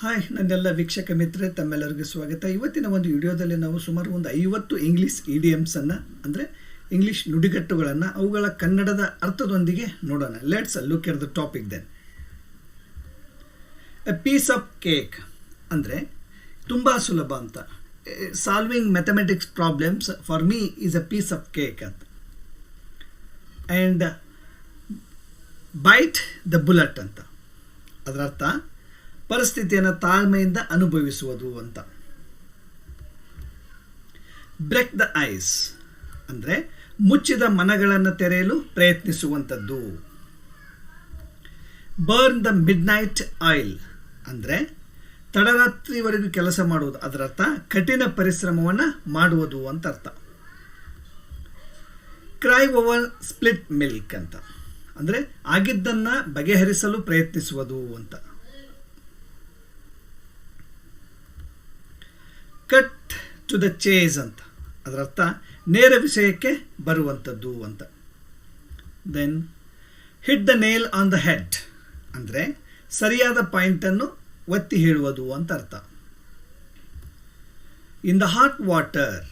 Hi, ನನ್ನೆಲ್ಲ ವೀಕ್ಷಕ ಮಿತ್ರರೇ, ತಮ್ಮೆಲ್ಲರಿಗೂ ಸ್ವಾಗತ. ಇವತ್ತಿನ ಒಂದು ವಿಡಿಯೋದಲ್ಲಿ ನಾವು ಸುಮಾರು ಒಂದು ಐವತ್ತು ಇಂಗ್ಲೀಷ್ ಇಡಿಯಮ್ಸನ್ನು ಅಂದರೆ ಇಂಗ್ಲೀಷ್ ನುಡಿಗಟ್ಟುಗಳನ್ನು, ಅವುಗಳ ಕನ್ನಡದ ಅರ್ಥದೊಂದಿಗೆ ನೋಡೋಣ. Let's look at the topic then a piece of cake ಅಂದರೆ ತುಂಬ ಸುಲಭ ಅಂತ. Solving mathematics problems for me is a piece of cake ಅಂತ. ಆ್ಯಂಡ್ ಬೈಟ್ ದ ಬುಲೆಟ್ ಅಂತ. ಅದರ ಅರ್ಥ ಪರಿಸ್ಥಿತಿಯನ್ನು ತಾಳ್ಮೆಯಿಂದ ಅನುಭವಿಸುವುದು ಅಂತ. ಬ್ರೆಕ್ ದ ಐಸ್ ಅಂದರೆ ಮುಚ್ಚಿದ ಮನಗಳನ್ನು ತೆರೆಯಲು ಪ್ರಯತ್ನಿಸುವಂಥದ್ದು. Burn the midnight oil ಅಂದರೆ ತಡರಾತ್ರಿವರೆಗೂ ಕೆಲಸ ಮಾಡುವುದು, ಅದರರ್ಥ ಕಠಿಣ ಪರಿಶ್ರಮವನ್ನು ಮಾಡುವುದು ಅಂತ ಅರ್ಥ ಕ್ರೈ ಓವರ್ ಸ್ಪ್ಲಿಟ್ ಮಿಲ್ಕ್ ಅಂತ ಅಂದರೆ ಆಗಿದ್ದನ್ನು ಬಗೆಹರಿಸಲು ಪ್ರಯತ್ನಿಸುವುದು ಅಂತ. ಕಟ್ ಟು ದ ಚೇಸ್ ಅಂತ. ಅದರ ಅರ್ಥ ನೇರ ವಿಷಯಕ್ಕೆ ಬರುವಂಥದ್ದು ಅಂತ. Then hit the nail on the head ಅಂದರೆ ಸರಿಯಾದ ಪಾಯಿಂಟನ್ನು ಒತ್ತಿ ಹೇಳುವುದು ಅಂತ ಅರ್ಥ. ಇನ್ ದ ಹಾಟ್ ವಾಟರ್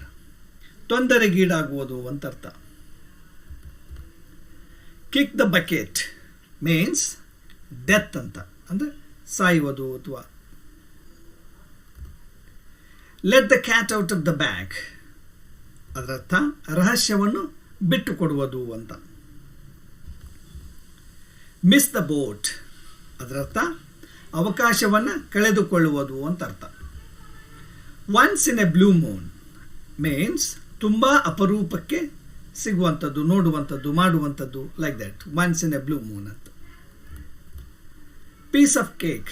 ತೊಂದರೆಗೀಡಾಗುವುದು ಅಂತ ಅರ್ಥ. Kick the bucket means death ಅಂತ. ಅಂದರೆ ಸಾಯುವುದು ಅಥವಾ let the cat out of the bag ಅದರರ್ಥ ರಹಸ್ಯವನ್ನು ಬಿಟ್ಟು ಕೊಡುವುದು ಅಂತ. ಮಿಸ್ ದ ಬೋಟ್ ಅದರರ್ಥ ಅವಕಾಶವನ್ನು ಕಳೆದುಕೊಳ್ಳುವುದು ಅಂತ ಅರ್ಥ. Once in a blue moon means ತುಂಬ ಅಪರೂಪಕ್ಕೆ ಸಿಗುವಂಥದ್ದು, ನೋಡುವಂಥದ್ದು, ಮಾಡುವಂಥದ್ದು like that once in a blue moon ಅಂತ. Piece of cake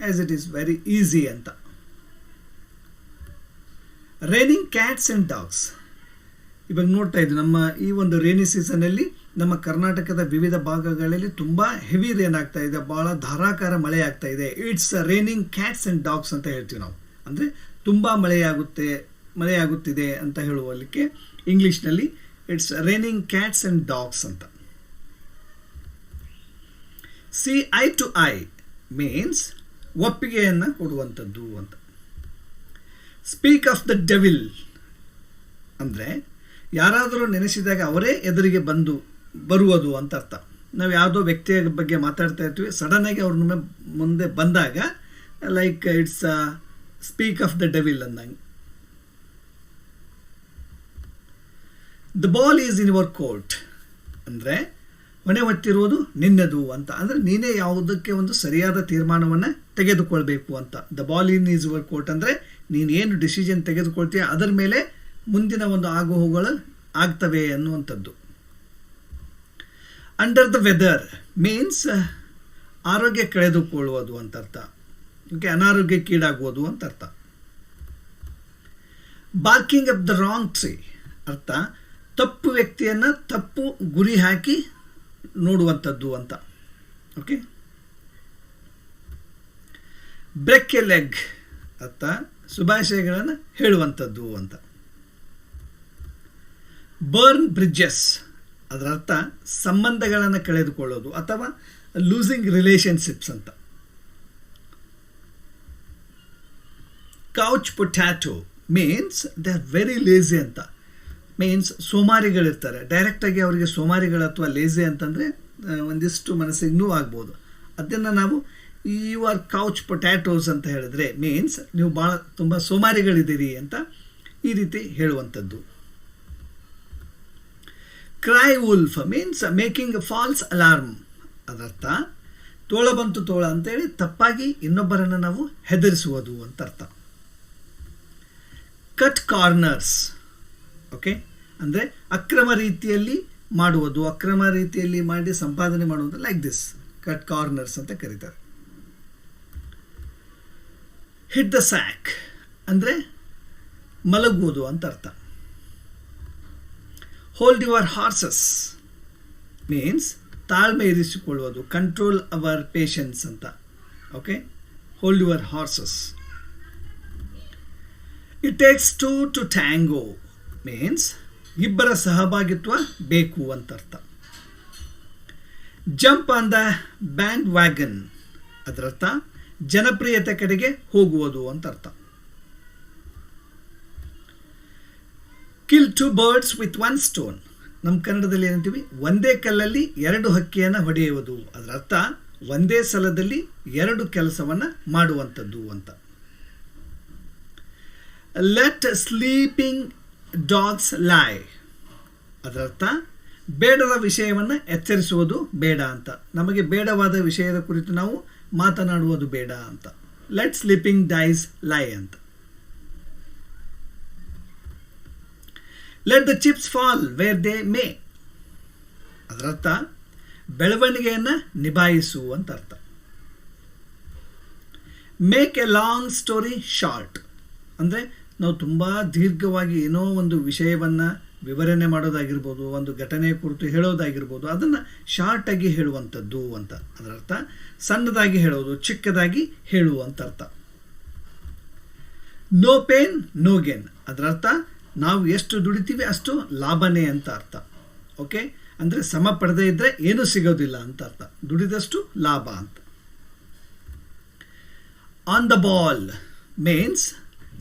as it is very easy ಅಂತ. ರೈನಿಂಗ್ ಕ್ಯಾಟ್ಸ್ ಆ್ಯಂಡ್ ಡಾಗ್ಸ್ ಇವಾಗ ನೋಡ್ತಾ ಇದ್ವಿ ನಮ್ಮ ಈ ಒಂದು ರೇನಿ ಸೀಸನಲ್ಲಿ ನಮ್ಮ ಕರ್ನಾಟಕದ ವಿವಿಧ ಭಾಗಗಳಲ್ಲಿ ತುಂಬ ಹೆವಿ ರೇನ್ ಆಗ್ತಾ ಇದೆ ಭಾಳ ಧಾರಾಕಾರ ಮಳೆ ಆಗ್ತಾ ಇದೆ. It's raining cats and dogs ಅಂತ ಹೇಳ್ತೀವಿ ನಾವು. ಅಂದರೆ ತುಂಬ ಮಳೆಯಾಗುತ್ತೆ, ಮಳೆಯಾಗುತ್ತಿದೆ ಅಂತ ಹೇಳುವಲ್ಲಿಕ್ಕೆ ಇಂಗ್ಲೀಷ್ನಲ್ಲಿ it's raining cats and dogs ಅಂತ. See eye to eye means ಒಪ್ಪಿಗೆಯನ್ನು ಕೊಡುವಂಥದ್ದು ಅಂತ. ಸ್ಪೀಕ್ ಆಫ್ ದ ಡೆವಿಲ್ ಅಂದರೆ ಯಾರಾದರೂ ನೆನೆಸಿದಾಗ ಅವರೇ ಎದುರಿಗೆ ಬಂದು ಬರುವುದು ಅಂತ ಅರ್ಥ. ನಾವು ಯಾವುದೋ ವ್ಯಕ್ತಿಯ ಬಗ್ಗೆ ಮಾತಾಡ್ತಾ ಇರ್ತೀವಿ ಸಡನ್ನಾಗಿ ಅವ್ರ ಮುಂದೆ ಬಂದಾಗ like it's speak of the devil ಅಂದಂಗೆ the ball is in your court ಅಂದರೆ ಹೊಣೆ ಹೊತ್ತಿರುವುದು ನಿನ್ನೆದು ಅಂತ. ಅಂದರೆ ನೀನೇ ಯಾವುದಕ್ಕೆ ಒಂದು ಸರಿಯಾದ ತೀರ್ಮಾನವನ್ನು ತೆಗೆದುಕೊಳ್ಬೇಕು ಅಂತ. The ball in is your court ಅಂದರೆ ನೀನು ಏನು ಡಿಸಿಷನ್ ತೆಗೆದುಕೊಳ್ತೀಯ, ಅದರ ಮೇಲೆ ಮುಂದಿನ ಒಂದು ಆಗು ಹೋಗುಗಳು ಆಗ್ತವೆ ಅನ್ನುವಂಥದ್ದು. ಅಂಡರ್ ದ ವೆದರ್ ಮೀನ್ಸ್ ಆರೋಗ್ಯ ಕಳೆದುಕೊಳ್ಳುವುದು ಅಂತ ಅರ್ಥ. ಓಕೆ ಅನಾರೋಗ್ಯಕ್ಕೀಡಾಗುವುದು ಅಂತ ಅರ್ಥ. Barking up the wrong tree ಅರ್ಥ. ತಪ್ಪು ವ್ಯಕ್ತಿಯನ್ನು ತಪ್ಪು ಗುರಿ ಹಾಕಿ ನೋಡುವಂಥದ್ದು ಅಂತ. ಓಕೆ ಬ್ರೆಕ್ ಎ ಲೆಗ್ ಅರ್ಥ. ಶುಭಾಶಯಗಳನ್ನು ಹೇಳುವಂಥದ್ದು ಅಂತ. ಬರ್ನ್ ಬ್ರಿಡ್ಜಸ್ ಅದರ ಅರ್ಥ ಸಂಬಂಧಗಳನ್ನು ಕಳೆದುಕೊಳ್ಳೋದು ಅಥವಾ ಲೂಸಿಂಗ್ ರಿಲೇಷನ್ಶಿಪ್ಸ್ ಅಂತ. Couch potato means they are very lazy ಅಂತ. ಮೀನ್ಸ್ ಸೋಮಾರಿಗಳಿರ್ತಾರೆ. ಡೈರೆಕ್ಟಾಗಿ ಅವರಿಗೆ ಸೋಮಾರಿಗಳು ಅಥವಾ ಲೇಜಿ ಅಂತಂದರೆ ಒಂದಿಷ್ಟು ಮನಸ್ಸಿಗೆ ಆಗ್ಬೋದು ಅದನ್ನು ನಾವು ಯು ಆರ್ ಕೌಚ್ ಪೊಟ್ಯಾಟೋಸ್ ಅಂತ ಹೇಳಿದ್ರೆ ಮೀನ್ಸ್ ನೀವು ಭಾಳ ತುಂಬ ಸೋಮಾರಿಗಳಿದ್ದೀರಿ ಅಂತ ಈ ರೀತಿ ಹೇಳುವಂಥದ್ದು. Cry wolf means making false alarm ಅದರ್ಥ, ತೋಳ ಬಂತು ತೋಳ ಅಂತೇಳಿ ತಪ್ಪಾಗಿ ಇನ್ನೊಬ್ಬರನ್ನು ನಾವು ಹೆದರಿಸುವುದು ಅಂತ ಅರ್ಥ ಕಟ್ ಕಾರ್ನರ್ಸ್ ಓಕೆ ಅಂದರೆ ಅಕ್ರಮ ರೀತಿಯಲ್ಲಿ ಮಾಡುವುದು, ಅಕ್ರಮ ರೀತಿಯಲ್ಲಿ ಮಾಡಿ ಸಂಪಾದನೆ ಮಾಡುವುದು ಲೈಕ್ ದಿಸ್ ಕಟ್ ಕಾರ್ನರ್ಸ್ ಅಂತ ಕರೀತಾರೆ. ಹಿಟ್ ದ ಸ್ಯಾಕ್ ಅಂದರೆ ಮಲಗುವುದು ಅಂತ ಅರ್ಥ. ಹೋಲ್ಡ್ ಯುವರ್ ಹಾರ್ಸಸ್ ಮೀನ್ಸ್ ತಾಳ್ಮೆ ಇರಿಸಿಕೊಳ್ಳುವುದು ಕಂಟ್ರೋಲ್ ಅವರ್ ಪೇಷನ್ಸ್ ಅಂತ. Okay hold your horses it takes two to tango means ಇಬ್ಬರ ಸಹಭಾಗಿತ್ವ ಬೇಕು ಅಂತ ಅರ್ಥ. Jump on the bandwagon ಅದರರ್ಥ ಜನಪ್ರಿಯತೆ ಕಡೆಗೆ ಹೋಗುವುದು ಅಂತ ಅರ್ಥ. Kill two birds with one stone ನಮ್ಮ ಕನ್ನಡದಲ್ಲಿ ಏನಂತೀವಿ? ಒಂದೇ ಕಲ್ಲಲ್ಲಿ ಎರಡು ಹಕ್ಕಿಯನ್ನು ಹೊಡೆಯುವುದು. ಅದರ ಅರ್ಥ ಒಂದೇ ಸಲದಲ್ಲಿ ಎರಡು ಕೆಲಸವನ್ನು ಮಾಡುವಂಥದ್ದು ಅಂತ. ಲೆಟ್ ಸ್ಲೀಪಿಂಗ್ ಡಾಗ್ಸ್ ಲಾಯ್ ಅದರರ್ಥ ಬೇಡದ ವಿಷಯವನ್ನು ಎಚ್ಚರಿಸುವುದು ಬೇಡ ಅಂತ. ನಮಗೆ ಬೇಡವಾದ ವಿಷಯದ ಕುರಿತು ನಾವು ಮಾತನಾಡುವುದು ಬೇಡ ಅಂತ. ಲೆಟ್ ಸ್ಲೀಪಿಂಗ್ ಡೈಸ್ ಲೈ ಅಂತ. Let the chips fall where they may ಅದರರ್ಥ, ಬೆಳವಣಿಗೆಯನ್ನು ನಿಭಾಯಿಸು ಅಂತ ಅರ್ಥ make a long story short ಅಂದರೆ, ನಾವು ತುಂಬ ದೀರ್ಘವಾಗಿ ಏನೋ ಒಂದು ವಿಷಯವನ್ನು ವಿವರಣೆ ಮಾಡೋದಾಗಿರ್ಬೋದು, ಒಂದು ಘಟನೆ ಕುರಿತು ಹೇಳೋದಾಗಿರ್ಬೋದು, ಅದನ್ನು ಶಾರ್ಟಾಗಿ ಹೇಳುವಂಥದ್ದು ಅಂತ ಅದರ ಅರ್ಥ. ಸಣ್ಣದಾಗಿ ಹೇಳೋದು, ಚಿಕ್ಕದಾಗಿ ಹೇಳುವಂಥ ಅರ್ಥ. ನೋ ಪೇನ್ ನೋ ಗೇನ್ ಅದರ ಅರ್ಥ, ನಾವು ಎಷ್ಟು ದುಡಿತೀವಿ ಅಷ್ಟು ಲಾಭನೇ ಅಂತ ಅರ್ಥ. ಓಕೆ ಅಂದರೆ ಸಮ ಪಡೆದೇ ಇದ್ದರೆ ಏನೂ ಸಿಗೋದಿಲ್ಲ ಅಂತ ಅರ್ಥ. ದುಡಿದಷ್ಟು ಲಾಭ ಅಂತ. ಆನ್ ದ ಬಾಲ್ ಮೀನ್ಸ್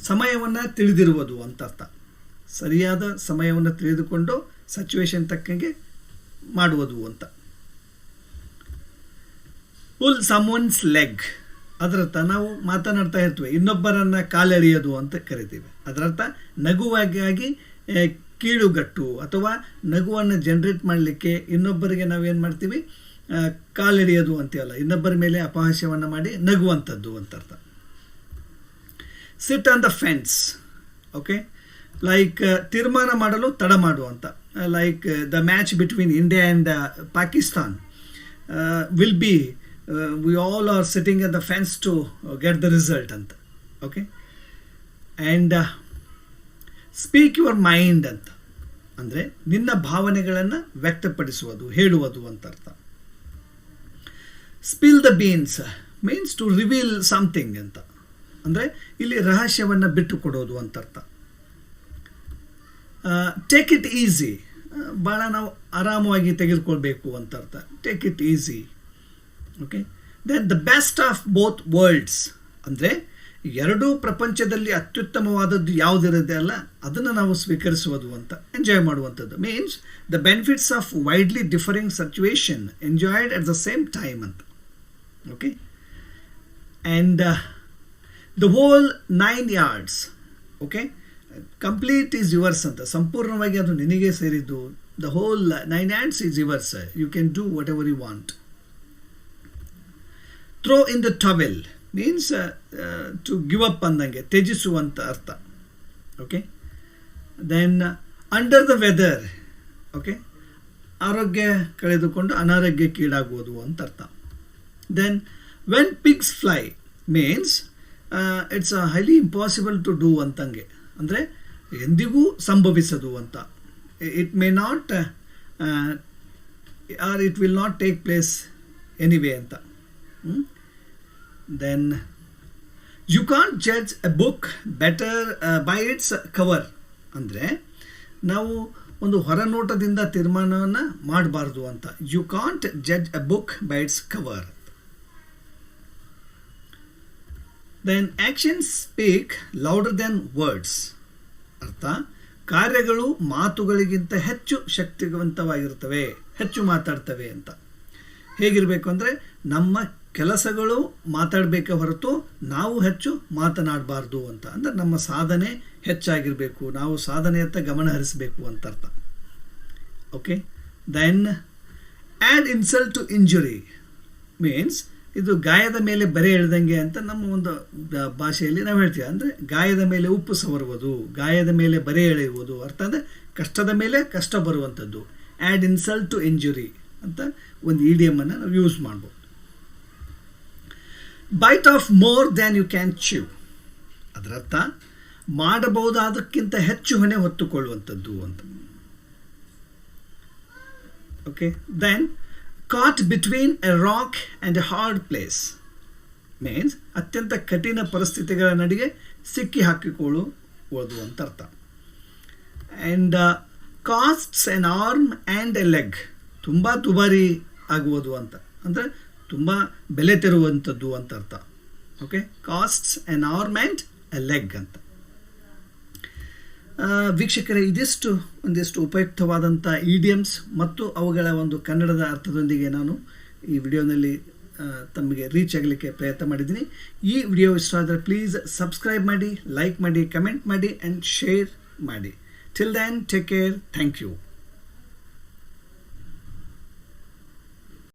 ಸಮಯವನ್ನು ತಿಳಿದಿರುವುದು ಅಂತ ಅರ್ಥ. ಸರಿಯಾದ ಸಮಯವನ್ನು ತಿಳಿದುಕೊಂಡು ಸಚುವೇಶನ್ ತಕ್ಕಂಗೆ ಮಾಡುವುದು ಅಂತ. ಪುಲ್ ಸಮ್ವನ್ಸ್ ಲೆಗ್ ಅದರರ್ಥ ನಾವು ಮಾತನಾಡ್ತಾ ಇರ್ತೇವೆ. ಇನ್ನೊಬ್ಬರನ್ನು ಕಾಲೆಳೆಯೋದು ಅಂತ ಕರಿತೀವಿ. ಅದರರ್ಥ ನಗುವಾಗಿ ಕೀಳುಗಟ್ಟು ಅಥವಾ ನಗುವನ್ನು ಜನ್ರೇಟ್ ಮಾಡಲಿಕ್ಕೆ ಇನ್ನೊಬ್ಬರಿಗೆ ನಾವೇನು ಮಾಡ್ತೀವಿ? ಕಾಲೆಳೆಯೋದು ಅಂತೀವಲ್ಲ, ಇನ್ನೊಬ್ಬರ ಮೇಲೆ ಅಪಹಾಸ್ಯವನ್ನು ಮಾಡಿ ನಗುವಂಥದ್ದು ಅಂತ ಅರ್ಥ. Sit on the fence okay like ತೀರ್ಮಾನ ಮಾಡಲು ತಡ ಮಾಡುವಂಥ like the match between India and Pakistan will be we all are sitting at the fans to get the result ಅಂತ. Okay and speak your mind ಅಂತ. ಅಂದರೆ ನಿನ್ನ ಭಾವನೆಗಳನ್ನು ವ್ಯಕ್ತಪಡಿಸುವುದು, ಹೇಳುವುದು ಅಂತ ಅರ್ಥ. Spill the beans means to reveal something ಅಂತ. ಅಂದರೆ ಇಲ್ಲಿ ರಹಸ್ಯವನ್ನು ಬಿಟ್ಟು ಕೊಡೋದು ಅಂತ ಅರ್ಥ. ಟೇಕ್ ಇಟ್ ಈಸಿ ಭಾಳ ನಾವು ಆರಾಮವಾಗಿ ತೆಗೆದುಕೊಳ್ಬೇಕು ಅಂತ ಅರ್ಥ. Take it easy okay then the best of both worlds ಅಂದರೆ ಎರಡೂ ಪ್ರಪಂಚದಲ್ಲಿ ಅತ್ಯುತ್ತಮವಾದದ್ದು ಯಾವುದಿರುತ್ತೆ ಅಲ್ಲ, ಅದನ್ನು ನಾವು ಸ್ವೀಕರಿಸುವುದು ಅಂತ ಎಂಜಾಯ್ ಮಾಡುವಂಥದ್ದು. Means the benefits of widely differing situation enjoyed at the same time ಅಂತ. Okay and the whole nine yards okay complete is yours ಅಂತ. ಸಂಪೂರ್ಣವಾಗಿ ಅದು ನಿನಗೆ ಸೇರಿದ್ದು the whole nine ands is yours you can do whatever you want throw in the towel means to give up ಅಂದಂಗೆ ತ್ಯಜಿಸುವಂಥ ಅರ್ಥ. Okay then under the weather okay ಆರೋಗ್ಯ ಕಳೆದುಕೊಂಡು ಅನಾರೋಗ್ಯಕ್ಕೀಡಾಗುವುದು ಅಂತ ಅರ್ಥ. Then when pigs fly means it's highly impossible to do ಅಂತಂಗೆ. ಅಂದರೆ ಎಂದಿಗೂ ಸಂಭವಿಸದು ಅಂತ. It may not or it will not take place anyway ಅಂತ. Then you can't judge a book better by its cover ಅಂದರೆ, ನಾವು ಒಂದು ಹೊರನೋಟದಿಂದ ತೀರ್ಮಾನವನ್ನು ಮಾಡಬಾರ್ದು ಅಂತ. You can't judge a book by its cover then actions speak louder then words ಅರ್ಥ? ಕಾರ್ಯಗಳು ಮಾತುಗಳಿಗಿಂತ ಹೆಚ್ಚು ಶಕ್ತಿವಂತವಾಗಿರ್ತವೆ ಹೆಚ್ಚು ಮಾತಾಡ್ತವೆ ಅಂತ. ಹೇಗಿರಬೇಕು ಅಂದರೆ ನಮ್ಮ ಕೆಲಸಗಳು ಮಾತಾಡಬೇಕೆ ಹೊರತು ನಾವು ಹೆಚ್ಚು ಮಾತನಾಡಬಾರ್ದು ಅಂತ. ಅಂದರೆ ನಮ್ಮ ಸಾಧನೆ ಹೆಚ್ಚಾಗಿರಬೇಕು, ನಾವು ಸಾಧನೆಯತ್ತ ಗಮನ ಹರಿಸಬೇಕು ಅಂತ ಅರ್ಥ. Okay then add insult to injury means ಇದು ಗಾಯದ ಮೇಲೆ ಬರೆ ಎಳೆದಂಗೆ ಅಂತ ನಮ್ಮ ಒಂದು ಭಾಷೆಯಲ್ಲಿ ನಾವು ಹೇಳ್ತೀವಿ. ಅಂದರೆ ಗಾಯದ ಮೇಲೆ ಉಪ್ಪು ಸವರುವುದು, ಗಾಯದ ಮೇಲೆ ಬರೆ ಎಳೆಯುವುದು. ಅರ್ಥ ಅಂದರೆ ಕಷ್ಟದ ಮೇಲೆ ಕಷ್ಟ ಬರುವಂಥದ್ದು. ಆ್ಯಡ್ ಇನ್ಸಲ್ಟ್ ಟು ಇಂಜುರಿ ಅಂತ ಒಂದು ಇಡಿಯಮನ್ನು ನಾವು ಯೂಸ್ ಮಾಡ್ಬೋದು. Bite off more than you can chew ಅದರರ್ಥ ಮಾಡಬಹುದಾದಕ್ಕಿಂತ ಹೆಚ್ಚು ಹೊಣೆ ಹೊತ್ತುಕೊಳ್ಳುವಂಥದ್ದು ಅಂತ. Okay then caught between a rock and a hard place means ಅತ್ಯಂತ ಕಠಿಣ ಪರಿಸ್ಥಿತಿಗಳ ನಡುವೆ ಸಿಕ್ಕಿ ಹಾಕಿಕೊಳ್ಳುವುದು ಅಂತ ಅರ್ಥ. And costs an arm and a leg ತುಂಬ ದುಬಾರಿ ಆಗುವುದು ಅಂತ. ಅಂದರೆ, ತುಂಬ ಬೆಲೆ ತೆರುವಂಥದ್ದು ಅಂತ ಅರ್ಥ. Okay costs an and a leg ಅಂತ. ವೀಕ್ಷಕರೇ, ಇದಿಷ್ಟು, ಒಂದಿಷ್ಟು ಉಪಯುಕ್ತವಾದಂಥ ಇಡಿಯಮ್ಸ್ ಮತ್ತು ಅವುಗಳ ಒಂದು ಕನ್ನಡದ ಅರ್ಥದೊಂದಿಗೆ ನಾನು ಈ ವಿಡಿಯೋನಲ್ಲಿ ತಮಗೆ ರೀಚ್ ಆಗಲಿಕ್ಕೆ ಪ್ರಯತ್ನ ಮಾಡಿದ್ದೀನಿ. ಈ ವಿಡಿಯೋ ಇಷ್ಟ ಆದರೆ ಪ್ಲೀಸ್ ಸಬ್ಸ್ಕ್ರೈಬ್ ಮಾಡಿ ಲೈಕ್ ಮಾಡಿ ಕಮೆಂಟ್ ಮಾಡಿ ಆ್ಯಂಡ್ ಶೇರ್ ಮಾಡಿ. Till then take care thank you